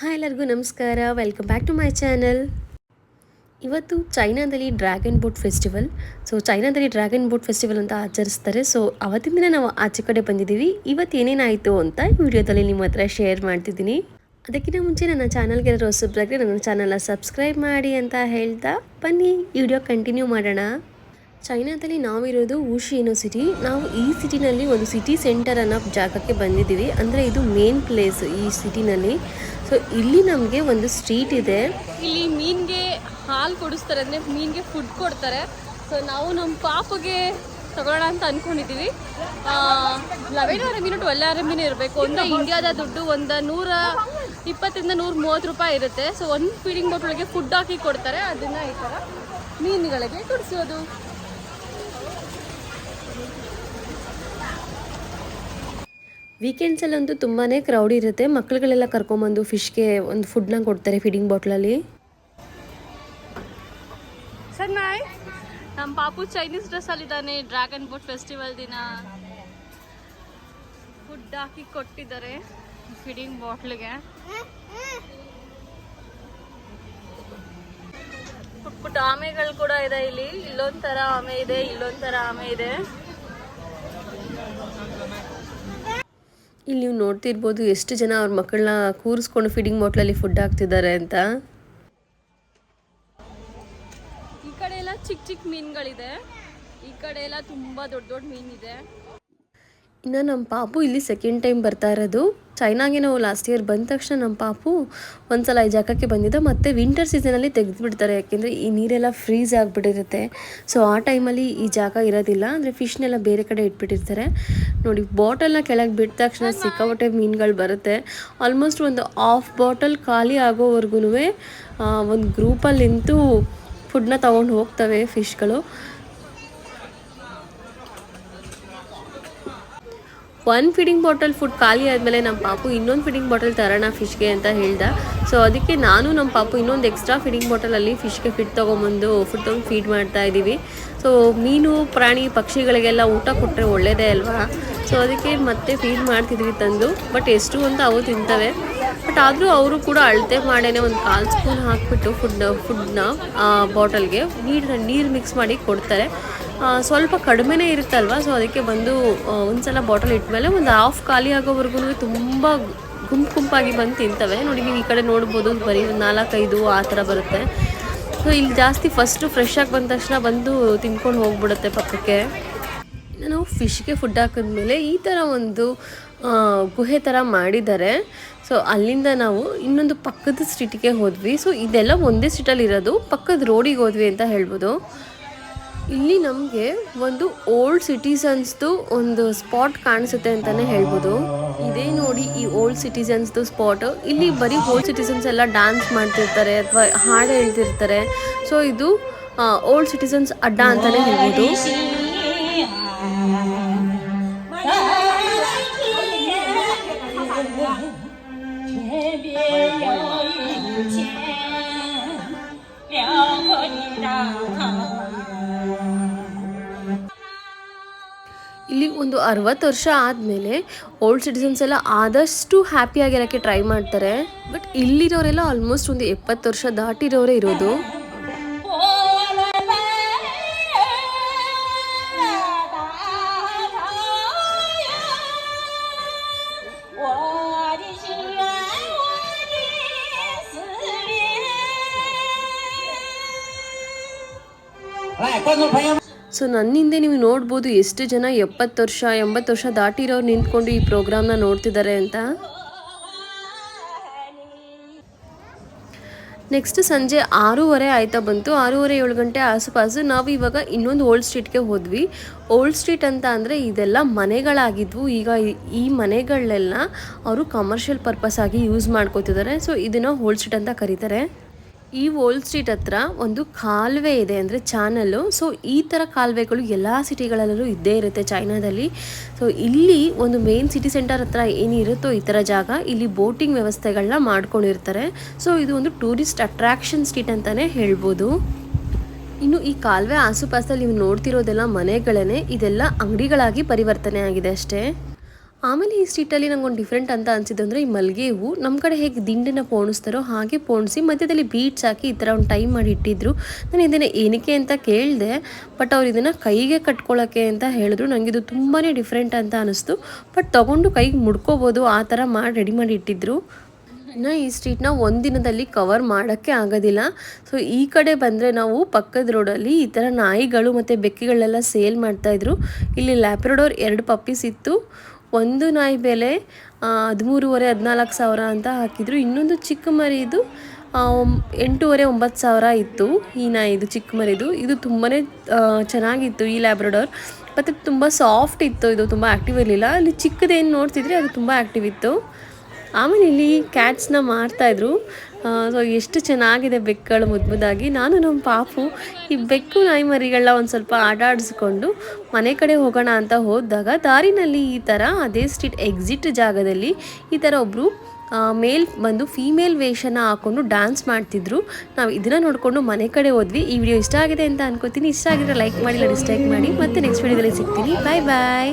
Hi ಎಲ್ಲರಿಗೂ ನಮಸ್ಕಾರ. Welcome back to my channel ಇವತ್ತು ಚೈನಾದಲ್ಲಿ ಡ್ರ್ಯಾಗನ್ ಬೋಟ್ ಫೆಸ್ಟಿವಲ್ ಸೊ ಚೈನಾದಲ್ಲಿ ಡ್ರ್ಯಾಗನ್ ಬೋಟ್ ಫೆಸ್ಟಿವಲ್ ಅಂತ ಆಚರಿಸ್ತಾರೆ. ಸೊ ಅವತ್ತಿನ ದಿನ ನಾವು ಆಚೆ ಕಡೆ ಬಂದಿದ್ದೀವಿ. ಇವತ್ತು ಏನೇನಾಯಿತು ಅಂತ ಈ ವಿಡಿಯೋದಲ್ಲಿ ನಿಮ್ಮ ಹತ್ರ ಶೇರ್ ಮಾಡ್ತಿದ್ದೀನಿ. ಅದಕ್ಕಿಂತ ಮುಂಚೆ ನನ್ನ ಚಾನಲ್ಗೆ ಎಲ್ಲರೂ ಹೊಸಬ್ರಾದ್ರೆ ನನ್ನ ಚಾನಲ್ನ ಸಬ್ಸ್ಕ್ರೈಬ್ ಮಾಡಿ ಅಂತ ಹೇಳ್ತಾ ಬನ್ನಿ. ವಿಡಿಯೋ ಕಂಟಿನ್ಯೂ ಮಾಡೋಣ. ಚೈನಾದಲ್ಲಿ ನಾವಿರೋದು ಊಶಿ ಸಿಟಿ ನಾವು ಈ ಸಿಟಿನಲ್ಲಿ ಒಂದು ಸಿಟಿ ಸೆಂಟರ್ ಅನ್ನೋ ಜಾಗಕ್ಕೆ ಬಂದಿದ್ದೀವಿ. ಅಂದರೆ ಇದು ಮೇನ್ ಪ್ಲೇಸ್ ಈ ಸಿಟಿನಲ್ಲಿ. ಸೊ ಇಲ್ಲಿ ನಮಗೆ ಒಂದು ಸ್ಟ್ರೀಟ್ ಇದೆ. ಇಲ್ಲಿ ಮೀನಿಗೆ ಹಾಲು ಕೊಡಿಸ್ತಾರೆ, ಅಂದರೆ ಮೀನಿಗೆ ಫುಡ್ ಕೊಡ್ತಾರೆ. ಸೊ ನಾವು ನಮ್ಮ ಪಾಪಗೆ ತಗೊಳ್ಳೋಣ ಅಂತ ಅಂದ್ಕೊಂಡಿದ್ದೀವಿ ಲೆವೆನ್ ಆರ್ ಮೀನು ಟ್ವೆಲ್ ಆರ್ ಮೀನು ಇರಬೇಕು. ಅಂದರೆ ಇಂಡಿಯಾದ ದುಡ್ಡು ಒಂದು ನೂರ ಇಪ್ಪತ್ತರಿಂದ ನೂರ ಮೂವತ್ತು ರೂಪಾಯಿ ಇರುತ್ತೆ. ಸೊ ಒಂದು ಫೀಡಿಂಗ್ ಬೋಟ್ ಒಳಗೆ ಫುಡ್ ಹಾಕಿ ಕೊಡ್ತಾರೆ. ಅದನ್ನು ಈ ಥರ ಮೀನುಗಳಿಗೆ ಕುಡಿಸೋದು. ವೀಕೆಂಡ್ಸಲ್ಲಂತೂ ತುಂಬಾ ಕ್ರೌಡ್ ಇರುತ್ತೆ. ಮಕ್ಕಳುಗಳೆಲ್ಲ ಕರ್ಕೊಂಬಂದು ಫಿಶ್ಗೆ ಒಂದು ಫುಡ್ನ ಕೊಡ್ತಾರೆ ಫೀಡಿಂಗ್ ಬಾಟ್ಲಲ್ಲಿ ಸರ್ ನಾಯ್ ನಮ್ಮ ಪಾಪು ಚೈನೀಸ್ ಡ್ರೆಸ್ ಅಲ್ಲಿದ್ದಾನೆ. ಡ್ರ್ಯಾಗನ್ ಬೋಟ್ ಫೆಸ್ಟಿವಲ್ ದಿನ. ಫುಡ್ ಹಾಕಿ ಕೊಟ್ಟಿದ್ದಾರೆ ಫೀಡಿಂಗ್ ಬಾಟ್ಲಿಗೆ ಪುಟ್ ಪುಟ್ಟ ಆಮೆಗಳು ಕೂಡ ಇದೆ ಇಲ್ಲಿ. ಇಲ್ಲೊಂಥರ ಆಮೆ ಇದೆ, ಇಲ್ಲೊಂಥರ ಆಮೆ ಇದೆ. ಇಲ್ಲಿ ನೀವು ನೋಡ್ತಿರ್ಬೋದು ಎಷ್ಟು ಜನ ಅವ್ರ ಮಕ್ಕಳನ್ನ ಕೂರಿಸ್ಕೊಂಡು ಫೀಡಿಂಗ್ ಬಾಟ್ಲಲ್ಲಿ ಫುಡ್ ಹಾಕ್ತಿದ್ದಾರೆ ಅಂತ. ಈ ಕಡೆ ಎಲ್ಲ ಚಿಕ್ಕ ಚಿಕ್ಕ ಮೀನುಗಳಿದೆ. ಈ ಕಡೆ ಎಲ್ಲ ತುಂಬಾ ದೊಡ್ಡ ದೊಡ್ಡ ಮೀನಿದೆ ಇನ್ನು ನಮ್ಮ ಪಾಪು ಇಲ್ಲಿ ಸೆಕೆಂಡ್ ಟೈಮ್ ಬರ್ತಾ ಇರೋದು. ಚೈನಾಗೆ ನಾವು ಲಾಸ್ಟ್ ಇಯರ್ ಬಂದ ತಕ್ಷಣ ನಮ್ಮ ಪಾಪು ಒಂದ್ಸಲ ಈ ಜಾಗಕ್ಕೆ ಬಂದಿದ್ದ, ಮತ್ತು ವಿಂಟರ್ ಸೀಸನಲ್ಲಿ ತೆಗೆದುಬಿಡ್ತಾರೆ. ಯಾಕೆಂದರೆ ಈ ನೀರೆಲ್ಲ ಫ್ರೀಸ್ ಆಗಿಬಿಟ್ಟಿರುತ್ತೆ. ಸೊ ಆ ಟೈಮಲ್ಲಿ ಈ ಜಾಗ ಇರೋದಿಲ್ಲ. ಅಂದರೆ ಫಿಶ್ನೆಲ್ಲ ಬೇರೆ ಕಡೆ ಇಟ್ಬಿಟ್ಟಿರ್ತಾರೆ. ನೋಡಿ ಬಾಟಲ್ನ ಕೆಳಗೆ ಬಿಟ್ಟ ತಕ್ಷಣ ಸಿಕ್ಕಾಪಟ್ಟೆ ಮೀನುಗಳು ಬರುತ್ತೆ. ಆಲ್ಮೋಸ್ಟ್ ಒಂದು ಹಾಫ್ ಬಾಟಲ್ ಖಾಲಿ ಆಗೋವರೆಗೂ ಒಂದು ಗ್ರೂಪಲ್ಲಿ ನಿಂತು ಫುಡ್ನ ತೊಗೊಂಡು ಹೋಗ್ತವೆ ಫಿಶ್ಗಳು ಒನ್ ಫೀಡಿಂಗ್ ಬಾಟಲ್ ಫುಡ್ ಖಾಲಿ ಆದಮೇಲೆ ನಮ್ಮ ಪಾಪು ಇನ್ನೊಂದು ಫೀಡಿಂಗ್ ಬಾಟಲ್ ತರೋಣ ಫಿಶ್ಗೆ ಅಂತ ಹೇಳ್ದೆ. ಸೊ ಅದಕ್ಕೆ ನಾನು ನಮ್ಮ ಪಾಪು ಇನ್ನೊಂದು ಎಕ್ಸ್ಟ್ರಾ ಫೀಡಿಂಗ್ ಬಾಟಲಲ್ಲಿ ಫಿಶ್ಗೆ ಫಿಟ್ ತೊಗೊಂಬಂದು ಫುಡ್ ತೊಗೊಂಡು ಫೀಡ್ ಮಾಡ್ತಾ ಇದ್ದೀವಿ ಸೊ ಮೀನು, ಪ್ರಾಣಿ, ಪಕ್ಷಿಗಳಿಗೆಲ್ಲ ಊಟ ಕೊಟ್ಟರೆ ಒಳ್ಳೆಯದೇ ಅಲ್ವಾ? ಸೊ ಅದಕ್ಕೆ ಮತ್ತೆ ಫೀಡ್ ಮಾಡ್ತಿದ್ವಿ ತಂದು. ಬಟ್ ಎಷ್ಟು ಅಂತ ಅವು ತಿಂತವೆ. ಬಟ್ ಆದರೂ ಅವರು ಕೂಡ ಅಳತೆ ಮಾಡೇ ಒಂದು ಕಾಲು ಸ್ಪೂನ್ ಹಾಕಿಬಿಟ್ಟು ಫುಡ್ ಫುಡ್ನ ಬಾಟಲ್ಗೆ ನೀರು ನೀರು ಮಿಕ್ಸ್ ಮಾಡಿ ಕೊಡ್ತಾರೆ. ಸ್ವಲ್ಪ ಕಡಿಮೆನೇ ಇರುತ್ತಲ್ವ? ಸೊ ಅದಕ್ಕೆ ಬಂದು ಒಂದು ಸಲ ಬಾಟಲ್ ಇಟ್ಮೇಲೆ ಒಂದು ಹಾಫ್ ಖಾಲಿ ಆಗೋವರೆಗೂ ತುಂಬ ಗುಂಪು ಗುಂಪಾಗಿ ಬಂದು ತಿಂತವೆ. ನೋಡಿ, ನೀವು ಈ ಕಡೆ ನೋಡ್ಬೋದು, ಬರೀ ನಾಲ್ಕೈದು ಆ ಥರ ಬರುತ್ತೆ. ಸೊ ಇಲ್ಲಿ ಜಾಸ್ತಿ ಫಸ್ಟು ಫ್ರೆಶ್ ಆಗಿ ಬಂದ ತಕ್ಷಣ ಬಂದು ತಿನ್ಕೊಂಡು ಹೋಗ್ಬಿಡುತ್ತೆ ಪಕ್ಕಕ್ಕೆ. ನಾವು ಫಿಶ್ಗೆ ಫುಡ್ ಹಾಕಿದ್ಮೇಲೆ ಈ ಥರ ಒಂದು ಗುಹೆ ಥರ ಮಾಡಿದ್ದಾರೆ. ಸೊ ಅಲ್ಲಿಂದ ನಾವು ಇನ್ನೊಂದು ಪಕ್ಕದ ಸ್ಟ್ರೀಟಿಗೆ ಹೋದ್ವಿ. ಸೊ ಇದೆಲ್ಲ ಒಂದೇ ಸ್ಟ್ರೀಟಲ್ಲಿ ಇರೋದು, ಪಕ್ಕದ ರೋಡಿಗೆ ಹೋದ್ವಿ ಅಂತ ಹೇಳ್ಬೋದು. ಇಲ್ಲಿ ನಮಗೆ ಒಂದು ಓಲ್ಡ್ ಸಿಟಿಸನ್ಸ್ದು ಒಂದು ಸ್ಪಾಟ್ ಕಾಣಿಸುತ್ತೆ ಅಂತಾನೆ ಹೇಳ್ಬೋದು. ಇದೇ ನೋಡಿ ಈ ಓಲ್ಡ್ ಸಿಟಿಸನ್ಸ್ದು ಸ್ಪಾಟ್. ಇಲ್ಲಿ ಬರೀ ಓಲ್ಡ್ ಸಿಟಿಸನ್ಸ್ ಎಲ್ಲ ಡ್ಯಾನ್ಸ್ ಮಾಡ್ತಿರ್ತಾರೆ ಅಥವಾ ಹಾಡು ಹೇಳ್ತಿರ್ತಾರೆ. ಸೊ ಇದು ಓಲ್ಡ್ ಸಿಟಿಸನ್ಸ್ ಅಡ್ಡ ಅಂತಾನೆ ಹೇಳ್ಬೋದು. ಒಂದು ಅರವತ್ತು ವರ್ಷ ಆದಮೇಲೆ ಓಲ್ಡ್ ಸಿಟಿಸನ್ಸ್ ಎಲ್ಲ ಆದಷ್ಟು ಹ್ಯಾಪಿಯಾಗಿರೋಕ್ಕೆ ಟ್ರೈ ಮಾಡ್ತಾರೆ. ಬಟ್ ಇಲ್ಲಿರೋರೆಲ್ಲ ಆಲ್ಮೋಸ್ಟ್ ಒಂದು ಎಪ್ಪತ್ತು ವರ್ಷ ದಾಟಿರೋರೇ ಇರೋದು. ಸೊ ನನ್ನಿಂದೆ ನೀವು ನೋಡ್ಬೋದು ಎಷ್ಟು ಜನ ಎಪ್ಪತ್ತು ವರ್ಷ, ಎಂಬತ್ತು ವರ್ಷ ದಾಟಿರೋರು ನಿಂತ್ಕೊಂಡು ಈ ಪ್ರೋಗ್ರಾಮ್ನ ನೋಡ್ತಿದ್ದಾರೆ ಅಂತ. ನೆಕ್ಸ್ಟ್ ಸಂಜೆ ಆರೂವರೆ ಆಯ್ತಾ ಬಂತು. ಆರೂವರೆ ಏಳು ಗಂಟೆ ಆಸುಪಾಸು. ನಾವು ಇವಾಗ ಇನ್ನೊಂದು ಓಲ್ಡ್ ಸ್ಟ್ರೀಟ್ಗೆ ಹೋದ್ವಿ. ಓಲ್ಡ್ ಸ್ಟ್ರೀಟ್ ಅಂತ ಅಂದರೆ ಇದೆಲ್ಲ ಮನೆಗಳಾಗಿದ್ವು. ಈಗ ಈ- ಮನೆಗಳನ್ನೆಲ್ಲ ಅವರು ಕಮರ್ಷಿಯಲ್ ಪರ್ಪಸ್ ಆಗಿ ಯೂಸ್ ಮಾಡ್ಕೋತಿದ್ದಾರೆ. ಸೊ ಇದನ್ನು ಓಲ್ಡ್ ಸ್ಟ್ರೀಟ್ ಅಂತ ಕರೀತಾರೆ. ಈ ಓಲ್ಡ್ ಸ್ಟ್ರೀಟ್ ಹತ್ರ ಒಂದು ಕಾಲುವೆ ಇದೆ ಅಂದರೆ ಚಾನಲ್ಲು. ಸೊ ಈ ಥರ ಕಾಲುವೆಗಳು ಎಲ್ಲ ಸಿಟಿಗಳಲ್ಲೂ ಇದ್ದೇ ಇರುತ್ತೆ ಚೈನಾದಲ್ಲಿ. ಸೊ ಇಲ್ಲಿ ಒಂದು ಮೇನ್ ಸಿಟಿ ಸೆಂಟರ್ ಹತ್ರ ಏನಿರುತ್ತೋ ಈ ಥರ ಜಾಗ, ಇಲ್ಲಿ ಬೋಟಿಂಗ್ ವ್ಯವಸ್ಥೆಗಳನ್ನ ಮಾಡ್ಕೊಂಡಿರ್ತಾರೆ. ಸೊ ಇದು ಒಂದು ಟೂರಿಸ್ಟ್ ಅಟ್ರಾಕ್ಷನ್ ಸ್ಟ್ರೀಟ್ ಅಂತಲೇ ಹೇಳ್ಬೋದು. ಇನ್ನು ಈ ಕಾಲುವೆ ಆಸುಪಾಸಲ್ಲಿ ನೀವು ನೋಡ್ತಿರೋದೆಲ್ಲ ಮನೆಗಳೇ ಇದೆಲ್ಲ ಅಂಗಡಿಗಳಾಗಿ ಪರಿವರ್ತನೆ ಆಗಿದೆ ಅಷ್ಟೇ. ಆಮೇಲೆ ಈ ಸ್ಟ್ರೀಟಲ್ಲಿ ನಂಗೊಂದು ಡಿಫ್ರೆಂಟ್ ಅಂತ ಅನಿಸಿದ್ದು ಅಂದರೆ ಈ ಮಲ್ಲಿಗೆ ಹೂವು ನಮ್ಮ ಕಡೆ ಹೇಗೆ ದಿಂಡನ್ನ ಪೋಣಿಸ್ತಾರೋ ಹಾಗೆ ಪೋಣಿಸಿ ಮಧ್ಯದಲ್ಲಿ ಬೀಟ್ಸ್ ಹಾಕಿ ಈ ಥರ ಒಂದು ಟೈಮ್ ಮಾಡಿ ಇಟ್ಟಿದ್ರು. ನಾನು ಇದನ್ನು ಏನಕ್ಕೆ ಅಂತ ಕೇಳಿದೆ, ಬಟ್ ಅವ್ರು ಇದನ್ನು ಕೈಗೆ ಕಟ್ಕೊಳ್ಳೋಕ್ಕೆ ಅಂತ ಹೇಳಿದ್ರು. ನನಗೆ ಇದು ತುಂಬಾ ಡಿಫ್ರೆಂಟ್ ಅಂತ ಅನಿಸ್ತು. ಬಟ್ ತೊಗೊಂಡು ಕೈಗೆ ಮುಡ್ಕೋಬೋದು, ಆ ಥರ ಮಾಡಿ ರೆಡಿ ಮಾಡಿ ಇಟ್ಟಿದ್ರು. ಇನ್ನು ಈ ಸ್ಟ್ರೀಟ್ನ ಒಂದಿನದಲ್ಲಿ ಕವರ್ ಮಾಡೋಕ್ಕೆ ಆಗೋದಿಲ್ಲ. ಸೊ ಈ ಕಡೆ ಬಂದರೆ ನಾವು ಪಕ್ಕದ ರೋಡಲ್ಲಿ ಈ ಥರ ನಾಯಿಗಳು ಮತ್ತು ಬೆಕ್ಕಿಗಳೆಲ್ಲ ಸೇಲ್ ಮಾಡ್ತಾಯಿದ್ರು ಇಲ್ಲಿ ಲ್ಯಾಪ್ರೋಡೋರ್ ಎರಡು ಪಪ್ಪೀಸ್ ಇತ್ತು ಒಂದು ನಾಯಿ ಬೆಲೆ ಹದಿಮೂರುವರೆ, ಹದಿನಾಲ್ಕು ಸಾವಿರ ಅಂತ ಹಾಕಿದ್ರು. ಇನ್ನೊಂದು ಚಿಕ್ಕ ಮರಿದು ಎಂಟೂವರೆ, ಒಂಬತ್ತು ಸಾವಿರ ಇತ್ತು ಈ ನಾಯಿದು, ಚಿಕ್ಕ ಮರಿದು. ಇದು ತುಂಬಾ ಚೆನ್ನಾಗಿತ್ತು ಈ ಲ್ಯಾಬ್ರಡೋರ್ ಮತ್ತು ತುಂಬ ಸಾಫ್ಟ್ ಇತ್ತು, ಇದು ತುಂಬ ಆ್ಯಕ್ಟಿವ್ ಇರಲಿಲ್ಲ. ಅಲ್ಲಿ ಚಿಕ್ಕದೇನು ನೋಡ್ತಿದ್ರೆ, ಅದು ತುಂಬ ಆ್ಯಕ್ಟಿವ್ ಇತ್ತು. ಆಮೇಲೆ ಇಲ್ಲಿ ಕ್ಯಾಟ್ಸ್ನ ಮಾರ್ತಾಯಿದ್ರು ಸೊ ಎಷ್ಟು ಚೆನ್ನಾಗಿದೆ ಬೆಕ್ಕುಗಳು ಮುದ್ಮುದಾಗಿ. ನಾನು ನಮ್ಮ ಪಾಪು, ಈ ಬೆಕ್ಕು ನಾಯಿ ಮರಿಗಳನ್ನ ಒಂದು ಸ್ವಲ್ಪ ಆಟ ಆಡಿಸ್ಕೊಂಡು ಮನೆ ಕಡೆ ಹೋಗೋಣ ಅಂತ ಹೋದಾಗ ದಾರಿನಲ್ಲಿ ಈ ಥರ ಅದೇ ಸ್ಟ್ರೀಟ್ ಎಕ್ಸಿಟ್ ಜಾಗದಲ್ಲಿ ಈ ಥರ ಒಬ್ಬರು ಮೇಲ್ ಬಂದು ಫೀಮೇಲ್ ವೇಷನ ಹಾಕೊಂಡು ಡ್ಯಾನ್ಸ್ ಮಾಡ್ತಿದ್ರು. ನಾವು ಇದನ್ನ ನೋಡಿಕೊಂಡು ಮನೆ ಕಡೆ ಹೋದ್ವಿ. ಈ ವಿಡಿಯೋ ಇಷ್ಟ ಆಗಿದೆ ಅಂತ ಅನ್ಕೋತೀನಿ. ಇಷ್ಟ ಆಗಿದ್ರೆ ಲೈಕ್ ಮಾಡಿ ಡಿಸ್ಲೈಕ್ ಮಾಡಿ. ಮತ್ತೆ ನೆಕ್ಸ್ಟ್ ವಿಡಿಯೋದಲ್ಲಿ ಸಿಗ್ತೀನಿ. ಬಾಯ್ ಬಾಯ್